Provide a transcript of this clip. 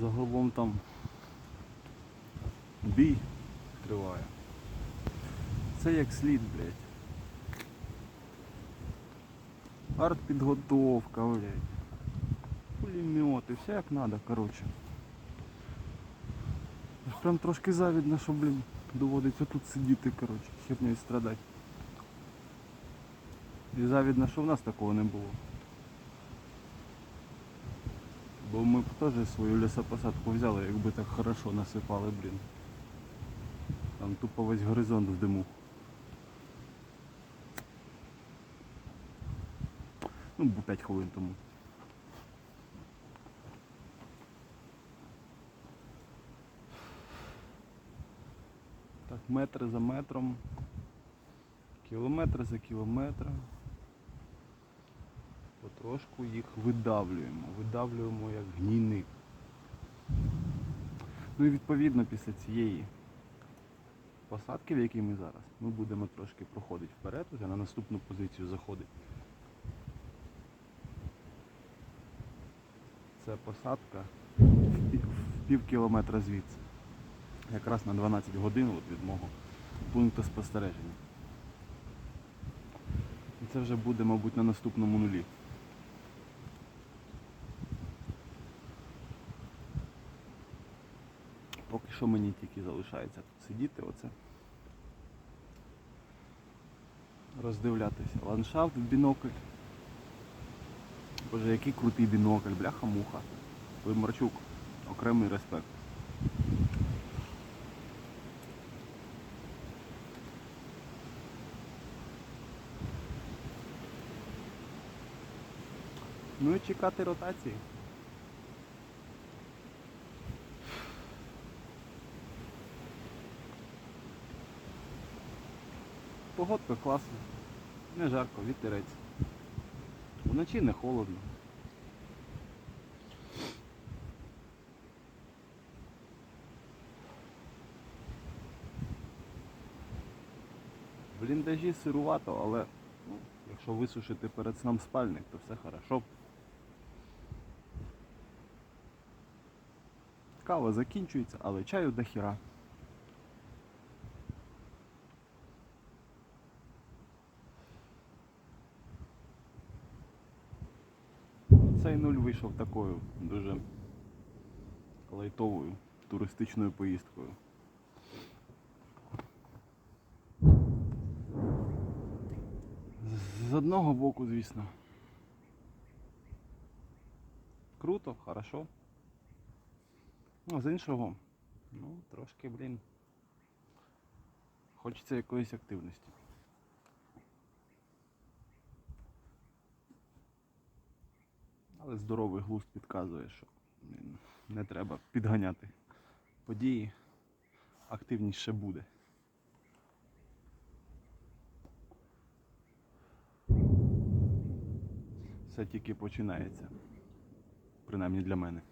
Загалом там бій триває. Це як слід, блядь. Артпідготовка, блядь. Пулемети, все як надо, коротше. Прям трошки завідно, що, блін, доводиться тут сидіти, коротше, хернею страдати. І завідно, що в нас такого не було. Бо ми б теж свою лісопосадку взяли, якби так хорошо насипали, блін. Там тупо весь горизонт в диму. Ну, бо 5 хвилин тому. Так, метри за метром. Кілометри за кілометром. Потрошку їх видавлюємо. Видавлюємо як гнійник. Ну і відповідно після цієї посадки, в якій ми зараз, ми будемо трошки проходити вперед, вже на наступну позицію заходити. Це посадка в пів кілометра звідси. Якраз на 12 годин от від мого пункту спостереження. І це вже буде, мабуть, на наступному нулі. Поки що мені тільки залишається тут сидіти, оце. Роздивлятися ландшафт в бінокль. Боже, який крутий бінокль, бляха-муха. Вимарчук, окремий респект. Ну і чекати ротації. Погодка класна, не жарко, вітерець. Вночі не холодно. В бліндажі сирувато, але ну, якщо висушити перед сном спальник, то все хорошо. Кава закінчується, але чаю до хіра. Цей нуль вийшов такою дуже лайтовою туристичною поїздкою. З- одного боку, звісно. Круто, хорошо. Ну, з іншого, ну, трошки, блін. Хочеться якоїсь активності. Але здоровий глузд підказує, що не треба підганяти події. активніше буде. Все тільки починається. Принаймні для мене.